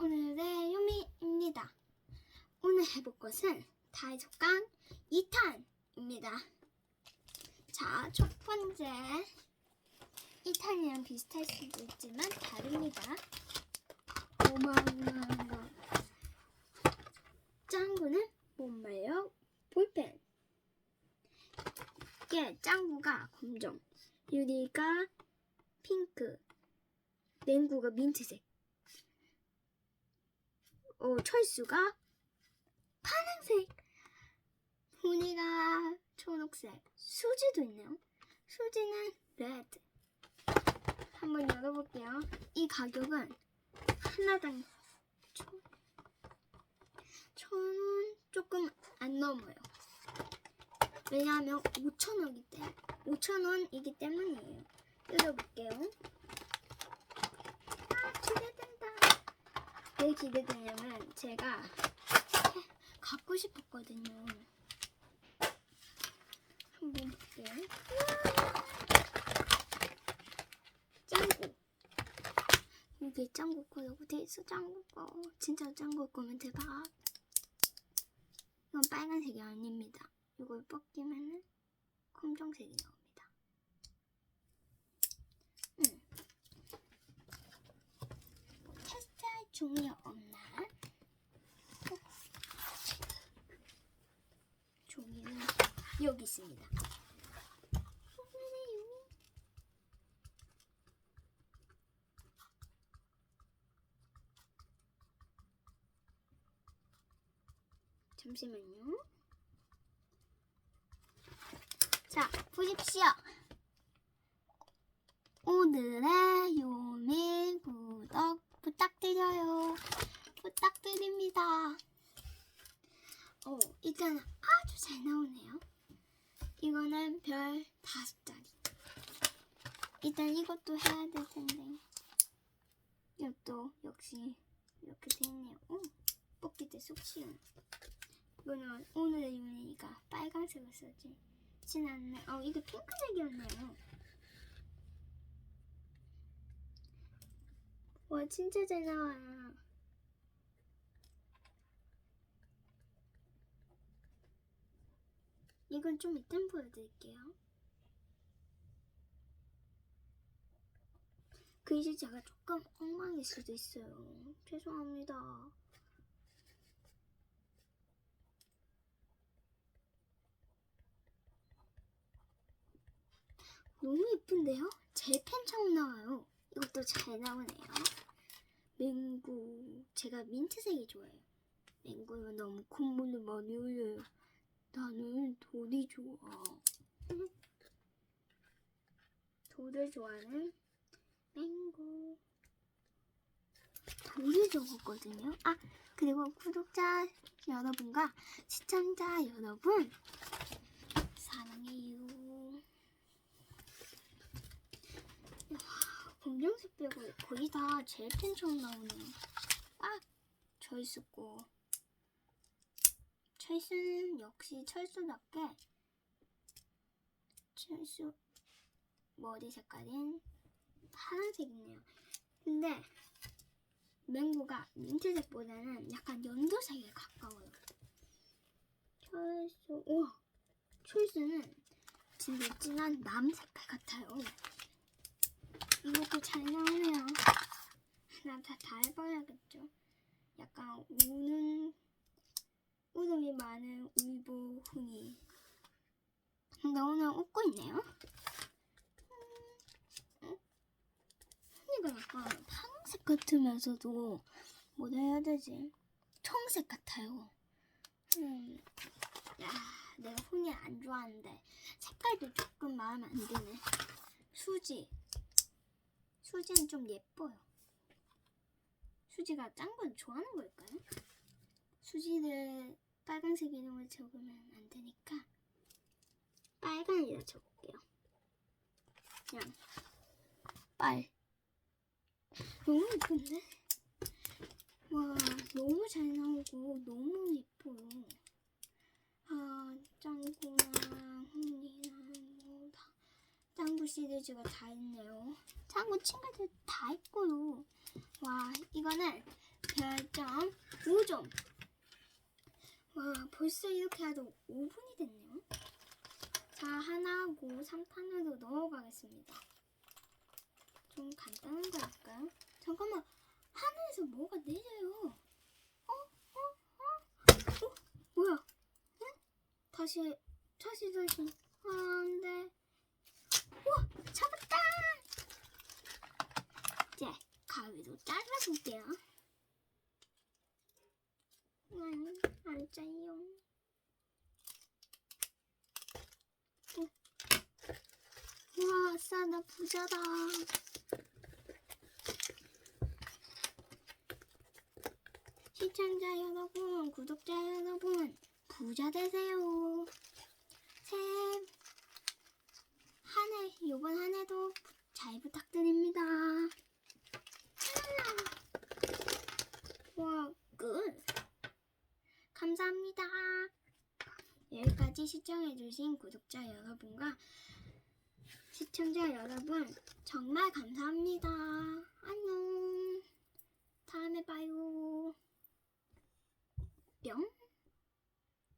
오늘의 요미입니다. 오늘 해볼 것은 다이소강 2탄입니다. 자, 첫 번째 2탄이랑 비슷할 수도 있지만 다릅니다. 어마어마한 거. 짱구는 못말려 볼펜. 이게 짱구가 검정, 유리가 핑크, 냉구가 민트색. 어, 철수가 파란색, 훈이가 초록색, 수지도 있네요. 수지는 레드. 한번 열어볼게요. 이 가격은 하나당 천, 천원 조금 안 넘어요. 왜냐하면 5천 원이기 때문에 5천 원이기 때문이에요. 뜯어볼게요. 아, 기대된다. 왜 기대되냐면 제가 갖고 싶었거든요. 한번 볼게요. 짱구. 이게 짱구 거라고 돼 있어, 짱구 거. 진짜 짱구 거면 대박. 이건 빨간색이 아닙니다. 이걸 벗기면은 검정색이 나옵니다. 음. 테스트할 종이 없나? 어. 종이는 여기 있습니다. 잠시만요. 자, 보십시오. 오늘의 요미 구독 부탁드려요. 부탁드립니다. 어, 일단 아주 잘 나오네요. 이거는 별 다섯 짜리. 일단 이것도 해야 될 텐데. 이것도 역시 이렇게 돼 있네요. 오, 뽑기 때쏙 쉬운. 이거는 오늘의 요리니까 빨간색을 쓰지. 진 않네. 어, 이게 핑크색이었네요. 와, 진짜 잘 나와요. 이건 좀 이따 보여드릴게요. 글씨 제가 조금 엉망일 수도 있어요. 죄송합니다. 너무 예쁜데요? 제 펜처럼 나와요. 이것도 잘 나오네요. 맹구. 제가 민트색이 좋아요. 맹구는 너무 콧물을 많이 흘려요. 나는 돌이 좋아. 돌을 좋아하는 맹구. 돌이 적었거든요. 아, 그리고 구독자 여러분과 시청자 여러분, 사랑해요. 검정색 빼고 거의 다 제일 펜처럼 나오네요. 아, 저 있었고. 철수는 역시 철수답게 철수 머리 색깔인 파란색이네요. 근데 맹구가 민트색보다는 약간 연두색에 가까워요. 철수, 우와, 철수는 진짜 진한 남색깔 같아요. 이것도 잘 나오네요. 나다 다 해봐야겠죠. 약간 우는 웃음이 많은 울보훈이. 근데 오늘 웃고 있네요. 음, 훈이가 약간 파란색 같으면서도 뭐라 해야 되지? 청색 같아요. 음, 야, 내가 훈이 안 좋아하는데 색깔도 조금 마음에 안 드네. 수지. 수지는 좀 예뻐요. 수지가 짠 건 좋아하는 걸까요? 수지를 빨간색 이름을 적으면 안 되니까 빨간이라 적을게요. 그냥 빨. 너무 예쁜데? 와, 너무 잘 나오고 너무 예뻐요. 아, 짱구랑 훈이랑 뭐 다, 짱구 시리즈가 다 있네요. 짱구 친구들 다 있고요. 와, 이거는 별점 5점. 와, 벌써 이렇게 해도 5분이 됐네요. 자, 하나하고 3탄으로 넘어가겠습니다. 좀 간단한 거 할까요? 잠깐만, 하늘에서 뭐가 내려요. 어? 어? 어? 어? 뭐야? 응? 다시, 다시, 다시. 아, 안 돼. 우와, 잡았다! 이제 가위로 잘라볼게요. 음, 안 짜요. 어. 우와, 싸 나 부자다. 시청자 여러분, 구독자 여러분, 부자 되세요. 새해 한 해, 이번 한 해도 부- 잘 부탁드립니다. 와, 끝. 감사합니다. 여기까지 시청해주신 구독자 여러분과 시청자 여러분, 정말 감사합니다. 안녕. 다음에 봐요. 뿅.